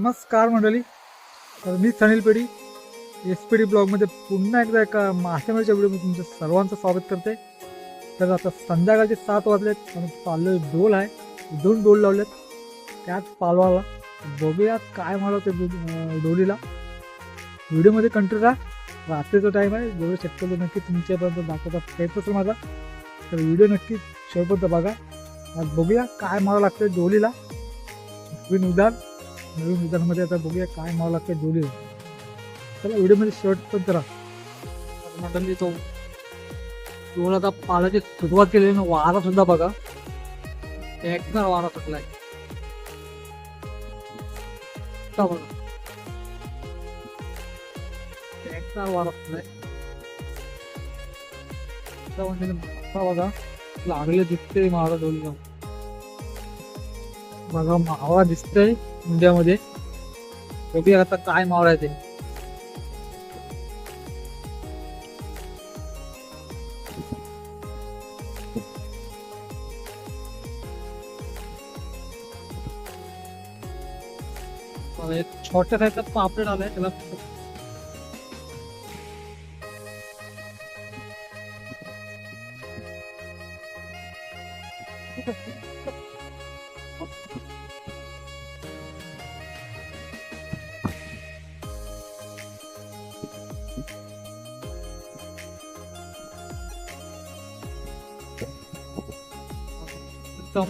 नमस्कार मंडळी. तर मी सनील पेढी एस पी डी ब्लॉगमध्ये पुन्हा एकदा एका मासेमारीच्या व्हिडिओमध्ये तुमचं सर्वांचं स्वागत करते. तर आता संध्याकाळचे सात वाजलेत आणि चाललोय डोल आहे. दोन डोल लावलेत. त्यात पालवाला. बघूया काय मला ते डोलीला. व्हिडिओमध्ये कंट्रोल राहा. रात्रीचा टाईम आहे. जेवढं शक्यतो नक्की तुमच्यापर्यंत दाखवता प्रयत्न असेल माझा. तर व्हिडिओ नक्की शेवटपर्यंत बघा. आज बघूया काय मला लागतं डोलीला. नवीन नवीन उदानमध्ये आता बघूया काय मला लागतं जोडी चला व्हिडिओमध्ये शर्ट शेवटपर्यंत राहा मंडळी तो दोन आता पाण्याची सुरुवात केली ना वारा सुद्धा बघा. एकदा वारा सुटलाय. आता बघा. एकदा वारा सुटलाय. म्हणजे बघा लागले दिसते मावळा जाऊन बघा मावळा दिसतोय इंडियामध्ये. बघूया आता काय मावळा आहे ते. छोट्या साईजचा पापलेट आलाय त्याला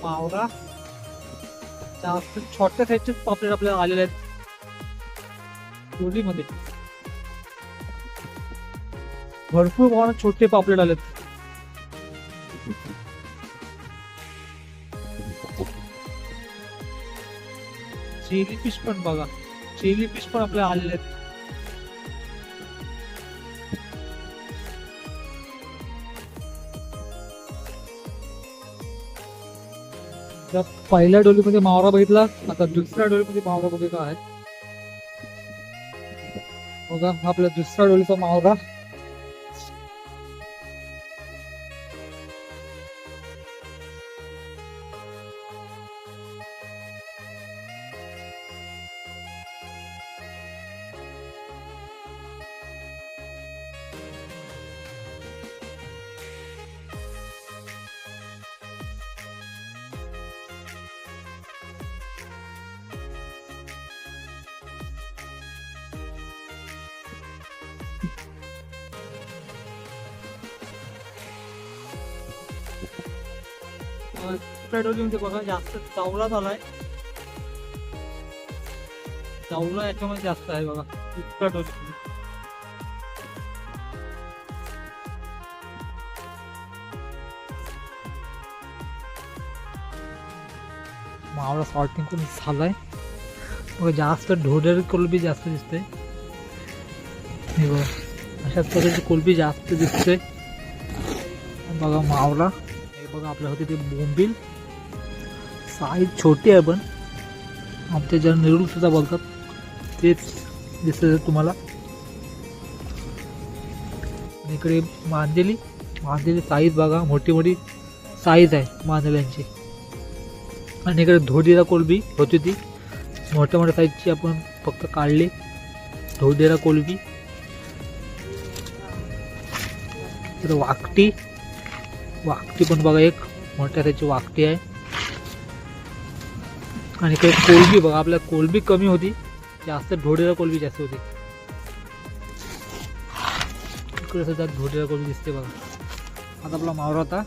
मावरा जास्त छोट्या साईजचे पापलेट आपल्याला आलेले आहेत. दोन्हीमध्ये भरपूर प्रमाणात छोटे पापलेट आलेत. चेली फिश पण बघा. चेली फिश पण आपल्या आलेले आहेत. पहिल्या डोलीमध्ये मावरा बघितला? आता दुसऱ्या डोलीमध्ये मावरा बघितला आहे. बघा आपल्या दुसऱ्या डोलीचा मावरा. अं, दुसऱ्या डोलीमध्ये बघा जास्त चावला झालाय चावला याच्यामध्ये जास्त आहे बघा दुसऱ्या डोलीमध्ये मावळा सॉर्टिंग करून झालाय बघा जास्त ढोडेर कोलबी जास्त दिसते हे बघा अशाच प्रकारची कोलबी जास्त दिसते बघा मावळा हे बघा आपल्या होते ते बोंबील साईज छोटी आहे पण आमच्या ज्या निरुल सुद्धा बोलतात तेच दिसत तुम्हाला आणि इकडे मांदेली मांदेली साईज बघा मोठी मोठी साईज आहे मांदेल्यांची आणि इकडे धोडीरा कोलबी होती ती मोठ्या मोठ्या साईजची आपण फक्त काढली धोडेरा कोलबी तर वाकटी. वाकटी पण बघा एक मोठ्या त्याची वाकटी आहे. आणि काही कोलबी बघा आपल्या कोलबी कमी होती. जास्त ढोडेरा कोलबी जास्त होती. इकडे सुद्धा ढोडेला कोलबी दिसते बघा. आता आपला मावरा होता